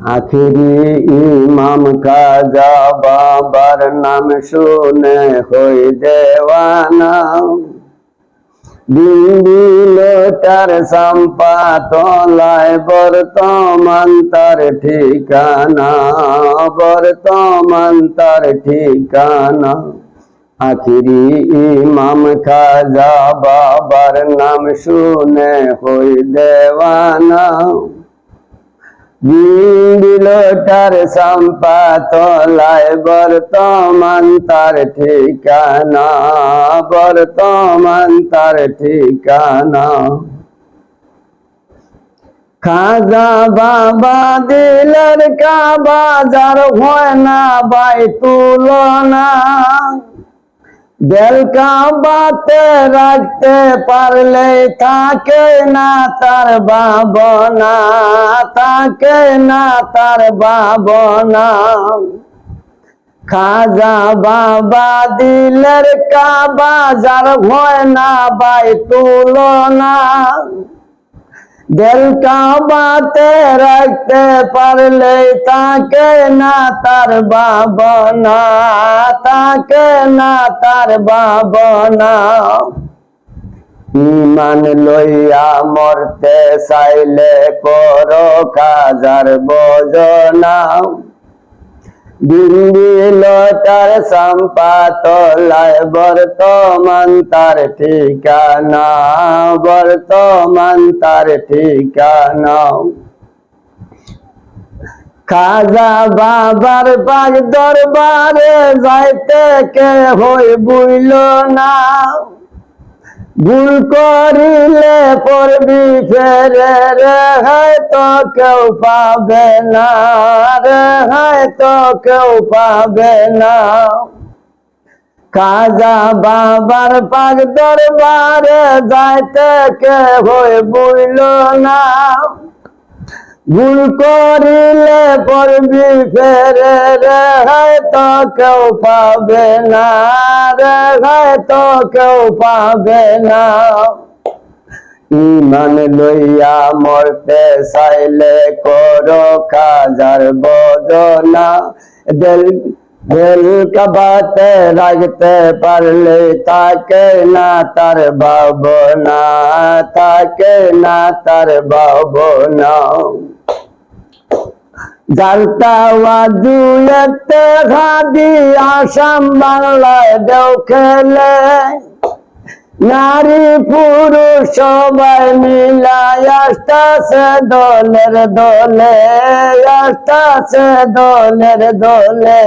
আখিরি ইমাম কাজা বাবার নাম শুনে হই দেওয়ানা লোটার সম্পা তলায় বর্তমান তার ঠিকানা বর্তমান তার ঠিকানা আখিরি ইমাম খাজা বাবার নাম শুনে হই দেওয়ানা বিলোটার সম্পাতলায় বর্তমান তার ঠিকানা, বর্তমান তার ঠিকানা। খাজা বাবা দিলের কা বাজার হয় না বাই তুলনা। বাতে রাখতে পারলে থাকে না তার বাবনা থাকে না তার বাবনা খাজা বাবা দিলের কাবা, যার ভয় না বাই তুলনা। দিল কাবাতে রাখতে পারলে তাকে না তার বাবনা তাকে না তার বাবনা ইমান লইয়া মরতে চাইলে কর কাজার বজনা বিন্দিলতার সম্পাতলায় বর্তমান তার ঠিকানা, বর্তমান তার ঠিকানা। খাজা বাবার বাগ দরবারে যাইতে কে হই বুইল না। ভুল করিলে পড়বি ফেরে, রে হয়তো কেউ পাবে না, রে হয়তো কেউ পাবে না। কাজা বাবার পাগ দরবারে যাইতে কে হয়ে বইল না। ভুল করিলে পড়বি ফেরে রে হয়তো কেউ পাবে না রে হয়তো কেউ পাবে না। ইমান লইয়া মরতে চাইলে করো কাজার বদনা। দিল দিল কবাতে রাখতে পারলে তাকে না তার বাবনা তাকে না তার বাবনা জালতাওয়া দুলেতে ঘাদি আসাম বাংলায় দেও খেলে নারী পুরুষ সবাই মিলাই আসতেছে দলের দলে আসতেছে দলের দলে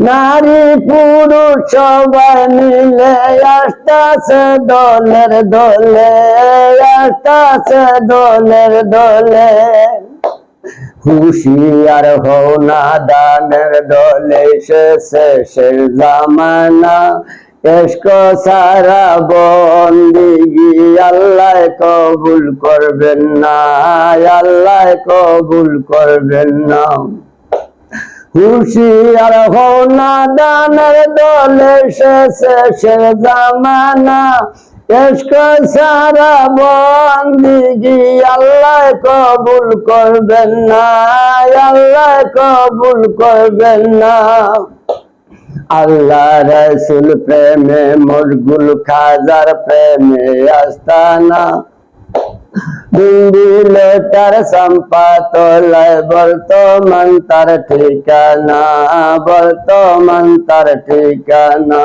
নারী পুরুষ সবাই মিলে আসতেছে দলের দলে, আসতেছে দলের দলে। হুশিয়ার হও দানের দলে শেষের জামানা। এসক সারা বন্দিগি, আল্লাহ কবুল করবেন না, আল্লাহ কবুল করবেন না। হুশিয়ার হও না দানের দলে শেষের জামানা। এসক সারা বন্দিগি, আল্লাহ কবুল করবেন না, আল্লাহ কবুল করবেন না। আল্লাহ রসুল প্রেমে মরগুল খাজার প্রেমে আস্তানা। দিল তার সম্পাত বর্তমান তার ঠিকানা, বর্তমান তার ঠিকানা।